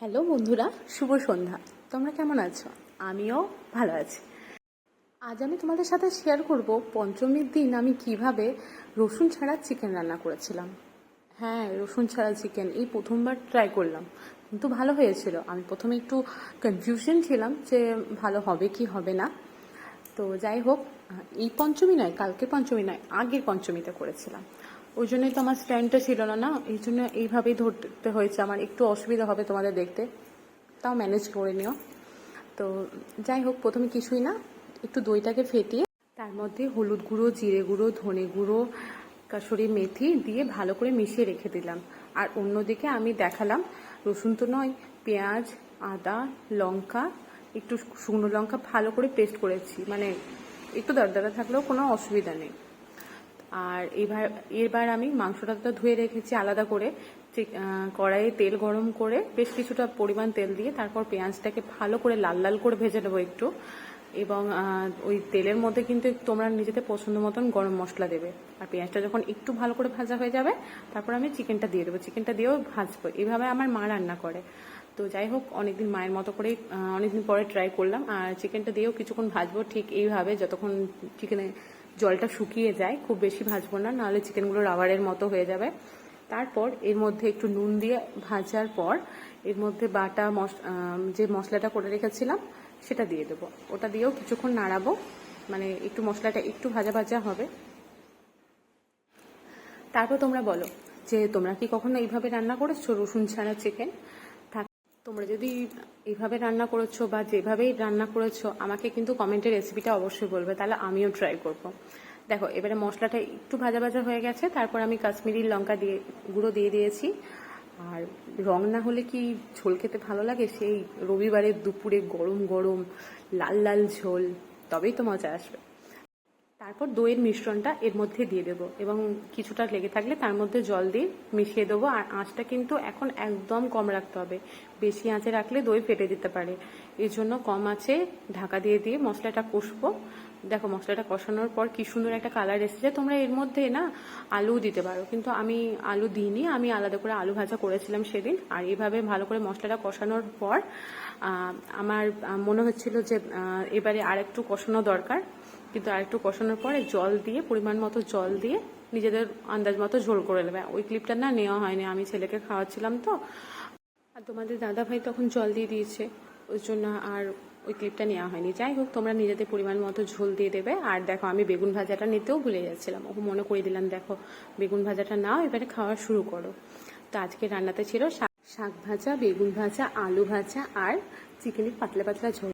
Hello বন্ধুরা, শুভ সন্ধ্যা। তোমরা কেমন আছো? আমিও ভালো আছি। আজ আমি তোমাদের সাথে শেয়ার করব পঞ্চমীর দিন আমি কীভাবে রসুন ছাড়া চিকেন রান্না করেছিলাম। হ্যাঁ রসুন ছাড়া চিকেন এই প্রথমবার ট্রাই করলাম। কিন্তু ভালো হয়েছিল। আমি প্রথমে একটু কনফিউশন ছিলাম যে ভালো হবে কি হবে না। তো যাই হোক, এই পঞ্চমী নয়, কালকে পঞ্চমী নয়, আগের পঞ্চমীতে করেছিলাম। ওই জন্যই তো আমার স্ট্যান্ডটা ছিল না না? এই জন্য এইভাবেই ধরতে হয়েছে। আমার একটু অসুবিধা হবে তোমাদের দেখতে। তাও ম্যানেজ করে নিও। তো যাই হোক, প্রথমে কিছুই না, একটু দইটাকে ফেটিয়ে, তার মধ্যে হলুদ গুঁড়ো, জিরে গুঁড়ো, ধনে গুঁড়ো, কাসুরি মেথি দিয়ে ভালো করে মিশিয়ে রেখে দিলাম। আর অন্যদিকে আমি দেখালাম, রসুন তো নয়, পেঁয়াজ, আদা, লঙ্কা, একটু শুকনো লঙ্কা ভালো করে পেস্ট করেছি। মানে একটু দরদরা থাকলেও কোনো অসুবিধা নেই। আর এবার এবার আমি মাংসটা তো ধুয়ে রেখেছি আলাদা করে। কড়াইয়ে তেল গরম করে বেশ কিছুটা পরিমাণ তেল দিয়ে তারপর পেঁয়াজটাকে ভালো করে লাল লাল করে ভেজে নেব একটু। এবং ওই তেলের মধ্যে কিন্তু তোমরা নিজেদের পছন্দ মতন গরম মশলা দেবে। আর পেঁয়াজটা যখন একটু ভালো করে ভাজা হয়ে যাবে, তারপর আমি চিকেনটা দিয়ে দেবো। চিকেনটা দিয়েও ভাজবো। এভাবে আমার মা রান্না করে। তো যাই হোক, অনেকদিন মায়ের মতো করেই অনেকদিন পরে ট্রাই করলাম। আর চিকেনটা দিয়েও কিছুক্ষণ ভাজবো ঠিক এইভাবে, যতক্ষণ চিকেনে জলটা শুকিয়ে যায়, খুব বেশি ভাজবো না, নাহলে চিকেনগুলো রাবারের মতো হয়ে যাবে। তারপর এর মধ্যে একটু নুন দিয়ে ভাজার পর এর মধ্যে বাটা যে মশলাটা করে রেখেছিলাম, সেটা দিয়ে দেবো। ওটা দিয়েও কিছুক্ষণ নাড়াবো মানে একটু মশলাটা একটু ভাজা ভাজা হবে। তারপর তোমরা বলো যে তোমরা কি কখনো এইভাবে রান্না করেছ, রসুন ছাড়া চিকেন? তোমরা যদি এইভাবে রান্না করেছ বা যেভাবেই রান্না করেছ, আমাকে কিন্তু কমেন্টে রেসিপিটা অবশ্যই বলবে, তাহলে আমিও ট্রাই করব। দেখো, এবারে মশলাটা একটু ভাজা ভাজা হয়ে গেছে, তারপর আমি কাশ্মীরি লঙ্কা দিয়ে, গুঁড়ো দিয়ে দিয়েছি। আর রং না হলে কি ঝোল খেতে ভালো লাগে? সেই রবিবারের দুপুরে গরম গরম, লাল লাল ঝোল, তবেই তো মজা আসবে। তারপর দইয়ের মিশ্রণটা এর মধ্যে দিয়ে দেবো এবং কিছুটা লেগে থাকলে তার মধ্যে জল দিয়ে মিশিয়ে দেবো। আর আঁচটা কিন্তু এখন একদম কম রাখতে হবে। বেশি আঁচে রাখলে দই ফেটে যেতে পারে। এর জন্য কম আঁচে ঢাকা দিয়ে দিয়ে মশলাটা কষবো। দেখো, মশলাটা কষানোর পর কি সুন্দর একটা কালার এসেছে। তোমরা এর মধ্যে না আলু দিতে পারো। কিন্তু আমি আলু দিইনি। আমি আলাদা করে আলু ভাজা করেছিলাম সেদিন। আর এইভাবে ভালো করে মশলাটা কষানোর পর আমার মনে হচ্ছিল যে এবারে আর একটু কষানো দরকার। কিন্তু আর একটু কষানোর পরে জল দিয়ে, পরিমাণ মতো জল দিয়ে নিজেদের আন্দাজ মতো ঝোল করে নেবে। ওই ক্লিপটা না নেওয়া হয়নি, আমি ছেলেকে খাওয়াচ্ছিলাম তো। আর তোমাদের দাদা ভাই তখন জল দিয়ে দিয়েছে, ওই জন্য আর ওই ক্লিপটা নেওয়া হয়নি। যাই হোক, তোমরা নিজেদের পরিমাণ মতো ঝোল দিয়ে দেবে। আর দেখো, আমি বেগুন ভাজাটা নিতেও ভুলে যাচ্ছিলাম। ওকে মনে করে দিলাম, দেখো, বেগুন ভাজাটা নাও, এবারে খাওয়া শুরু করো। তো আজকে রান্নাতে ছিল শাক শাক ভাজা, বেগুন ভাজা, আলু ভাজা আর চিকেনের পাতলা পাতলা ঝোল।